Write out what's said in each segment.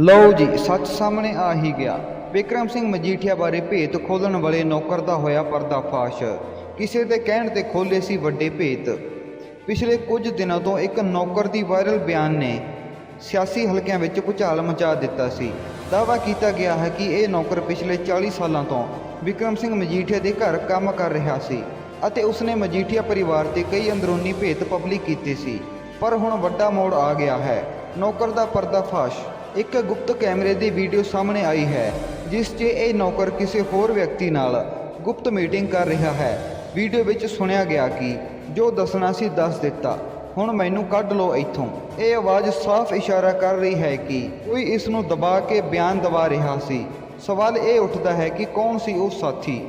ਲਓ ਜੀ, ਸੱਚ ਸਾਹਮਣੇ ਆ ਹੀ ਗਿਆ। ਵਿਕਰਮ ਸਿੰਘ ਮਜੀਠੀਆ ਬਾਰੇ ਭੇਤ ਖੋਲਣ ਵਾਲੇ ਨੌਕਰ ਦਾ ਹੋਇਆ ਪਰਦਾਫਾਸ਼। ਕਿਸੇ ਦੇ ਕਹਿਣ ਤੇ ਖੋਲੇ ਸੀ ਵੱਡੇ ਭੇਤ। ਪਿਛਲੇ ਕੁਝ ਦਿਨਾਂ ਤੋਂ ਇੱਕ ਨੌਕਰ ਦੀ ਵਾਇਰਲ ਬਿਆਨ ਨੇ ਸਿਆਸੀ ਹਲਕਿਆਂ ਵਿੱਚ ਭੁਚਾਲ ਮਚਾ ਦਿੱਤਾ ਸੀ। ਦਾਅਵਾ ਕੀਤਾ ਗਿਆ ਹੈ ਕਿ ਇਹ ਨੌਕਰ ਪਿਛਲੇ 40 ਸਾਲਾਂ ਤੋਂ ਵਿਕਰਮ ਸਿੰਘ ਮਜੀਠੀਆ ਦੇ ਘਰ ਕੰਮ ਕਰ ਰਿਹਾ ਸੀ ਅਤੇ ਉਸਨੇ ਮਜੀਠੀਆ ਪਰਿਵਾਰ ਤੇ ਕਈ ਅੰਦਰੂਨੀ ਭੇਤ ਪਬਲਿਕ ਕੀਤੇ ਸੀ। ਪਰ ਹੁਣ ਵੱਡਾ ਮੋੜ ਆ ਗਿਆ ਹੈ। ਨੌਕਰ ਦਾ ਪਰਦਾਫਾਸ਼ ਇੱਕ ਗੁਪਤ ਕੈਮਰੇ ਦੀ ਵੀਡੀਓ ਸਾਹਮਣੇ ਆਈ ਹੈ, ਜਿਸ 'ਚ ਇਹ ਨੌਕਰ ਕਿਸੇ ਹੋਰ ਵਿਅਕਤੀ ਨਾਲ ਗੁਪਤ ਮੀਟਿੰਗ ਕਰ ਰਿਹਾ ਹੈ। ਵੀਡੀਓ ਵਿੱਚ ਸੁਣਿਆ ਗਿਆ ਕਿ ਜੋ ਦੱਸਣਾ ਸੀ ਦੱਸ ਦਿੱਤਾ। ਹੁਣ ਮੈਨੂੰ ਕੱਢ ਲਓ ਇੱਥੋਂ। ਇਹ ਆਵਾਜ਼ ਸਾਫ਼ ਇਸ਼ਾਰਾ ਕਰ ਰਹੀ ਹੈ ਕਿ ਕੋਈ ਇਸ ਨੂੰ ਦਬਾ ਕੇ ਬਿਆਨ ਦਵਾ ਰਿਹਾ ਸੀ। ਸਵਾਲ ਇਹ ਉੱਠਦਾ ਹੈ ਕਿ ਕੌਣ ਸੀ ਉਹ ਸਾਥੀ?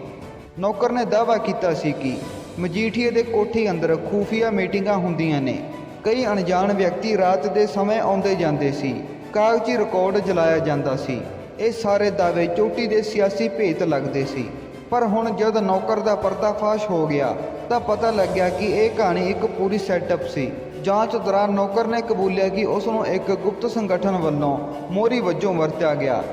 ਨੌਕਰ ਨੇ ਦਾਅਵਾ ਕੀਤਾ ਸੀ ਕਿ ਮਜੀਠੀਏ ਦੇ ਕੋਠੀ ਅੰਦਰ ਖੂਫੀਆ ਮੀਟਿੰਗਾਂ ਹੁੰਦੀਆਂ ਨੇ। ਕਈ ਅਣਜਾਣ ਵਿਅਕਤੀ ਰਾਤ ਦੇ ਸਮੇਂ ਆਉਂਦੇ ਜਾਂਦੇ ਸੀ। ਕਾਗਜ਼ੀ ਰਿਕਾਰਡ ਜਲਾਇਆ ਜਾਂਦਾ ਸੀ। ਇਹ ਸਾਰੇ ਦਾਅਵੇ ਚੋਟੀ ਦੇ ਸਿਆਸੀ ਭੇਤ ਲੱਗਦੇ ਸੀ। ਪਰ ਹੁਣ ਜਦ ਨੌਕਰ ਦਾ ਪਰਦਾਫਾਸ਼ ਹੋ ਗਿਆ, ਤਾਂ ਪਤਾ ਲੱਗਿਆ ਕਿ ਇਹ ਕਹਾਣੀ ਇੱਕ ਪੂਰੀ ਸੈਟਅਪ ਸੀ। ਜਾਂਚ ਦੌਰਾਨ ਨੌਕਰ ਨੇ ਕਬੂਲਿਆ ਕਿ ਉਸ ਨੂੰ ਇੱਕ ਗੁਪਤ ਸੰਗਠਨ ਵੱਲੋਂ ਮੋਰੀ ਵਜੋਂ ਵਰਤਿਆ ਗਿਆ।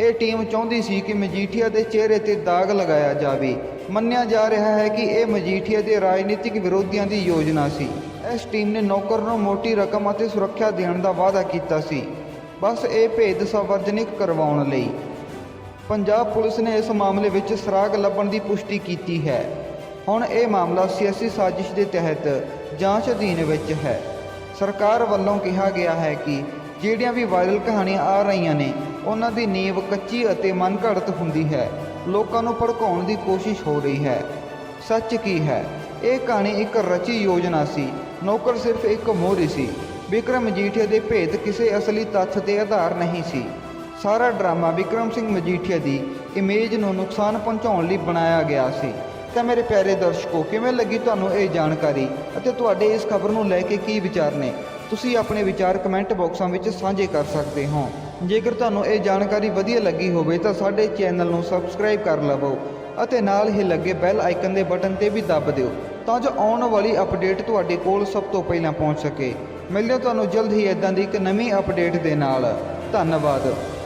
ਇਹ ਟੀਮ ਚਾਹੁੰਦੀ ਸੀ ਕਿ ਮਜੀਠੀਆ ਦੇ ਚਿਹਰੇ ਤੇ ਦਾਗ ਲਗਾਇਆ ਜਾਵੇ। ਮੰਨਿਆ ਜਾ ਰਿਹਾ ਹੈ ਕਿ ਇਹ ਮਜੀਠੀਆ ਦੇ ਰਾਜਨੀਤਿਕ ਵਿਰੋਧੀਆਂ ਦੀ ਯੋਜਨਾ ਸੀ। ਇਸ ਟੀਮ ਨੇ ਨੌਕਰ ਨੂੰ ਮੋਟੀ ਰਕਮ ਅਤੇ ਸੁਰੱਖਿਆ ਦੇਣ ਦਾ ਵਾਅਦਾ ਕੀਤਾ ਸੀ। ਬਸ ਇਹ ਭੇਦ ਸਾਰਵਜਨਿਕ ਕਰਵਾਉਣ ਲਈ। ਪੰਜਾਬ ਪੁਲਿਸ ਨੇ ਇਸ ਮਾਮਲੇ ਵਿੱਚ ਸਰਾਗ ਲੱਭਣ ਦੀ ਪੁਸ਼ਟੀ ਕੀਤੀ ਹੈ। ਹੁਣ ਇਹ ਮਾਮਲਾ ਸਿਆਸੀ ਸਾਜ਼ਿਸ਼ ਦੇ ਤਹਿਤ ਜਾਂਚ ਅਧੀਨ ਵਿੱਚ ਹੈ। ਸਰਕਾਰ ਵੱਲੋਂ ਕਿਹਾ ਗਿਆ ਹੈ ਕਿ ਜਿਹੜੀਆਂ ਵੀ ਵਾਇਰਲ ਕਹਾਣੀਆਂ ਆ ਰਹੀਆਂ ਨੇ, ਉਹਨਾਂ ਦੀ ਨੀਂਵ ਕੱਚੀ ਅਤੇ ਮਨਘੜਤ ਹੁੰਦੀ ਹੈ। ਲੋਕਾਂ ਨੂੰ ਭੜਕਾਉਣ ਦੀ ਕੋਸ਼ਿਸ਼ ਹੋ ਰਹੀ ਹੈ। ਸੱਚ ਕੀ ਹੈ? ਇਹ ਕਹਾਣੀ ਇੱਕ ਰਚੀ ਯੋਜਨਾ ਸੀ। ਨੌਕਰ ਸਿਰਫ ਇੱਕ ਮੋਹਰੀ ਸੀ। ਵਿਕਰਮ ਮਜੀਠੀਆ ਦੇ ਭੇਦ ਕਿਸੇ ਅਸਲੀ ਤੱਥ ਤੇ ਆਧਾਰ ਨਹੀਂ ਸੀ। ਸਾਰਾ ਡਰਾਮਾ ਵਿਕਰਮ ਸਿੰਘ ਮਜੀਠੀਆ ਦੀ ਇਮੇਜ ਨੂੰ ਨੁਕਸਾਨ ਪਹੁੰਚਾਉਣ ਲਈ ਬਣਾਇਆ ਗਿਆ ਸੀ। ਤਾਂ ਮੇਰੇ ਪਿਆਰੇ ਦਰਸ਼ਕੋ, ਕਿਵੇਂ ਲੱਗੀ ਤੁਹਾਨੂੰ ਇਹ ਜਾਣਕਾਰੀ? ਅਤੇ ਤੁਹਾਡੇ ਇਸ ਖਬਰ ਨੂੰ ਲੈ ਕੇ ਕੀ ਵਿਚਾਰ ਨੇ? ਤੁਸੀਂ ਆਪਣੇ ਵਿਚਾਰ ਕਮੈਂਟ ਬਾਕਸਾਂ ਵਿੱਚ ਸਾਂਝੇ ਕਰ ਸਕਦੇ ਹੋ। ਜੇਕਰ ਤੁਹਾਨੂੰ ਇਹ ਜਾਣਕਾਰੀ ਵਧੀਆ ਲੱਗੀ ਹੋਵੇ ਤਾਂ ਸਾਡੇ ਚੈਨਲ ਨੂੰ ਸਬਸਕ੍ਰਾਈਬ ਕਰ ਲਵੋ ਅਤੇ ਨਾਲ ਹੀ ਲੱਗੇ ਬੈਲ ਆਈਕਨ ਦੇ ਬਟਨ ਤੇ ਵੀ ਦੱਬ ਦਿਓ ਤਾਂ ਜੋ ਆਉਣ ਵਾਲੀ ਅਪਡੇਟ ਤੁਹਾਡੇ ਕੋਲ ਸਭ ਤੋਂ ਪਹਿਲਾਂ ਪਹੁੰਚ ਸਕੇ। ਮਿਲਦੇ ਹਾਂ ਤੁਹਾਨੂੰ ਜਲਦ ਹੀ ਇਦਾਂ ਦੀ ਇੱਕ ਨਵੀਂ ਅਪਡੇਟ ਦੇ ਨਾਲ। ਧੰਨਵਾਦ।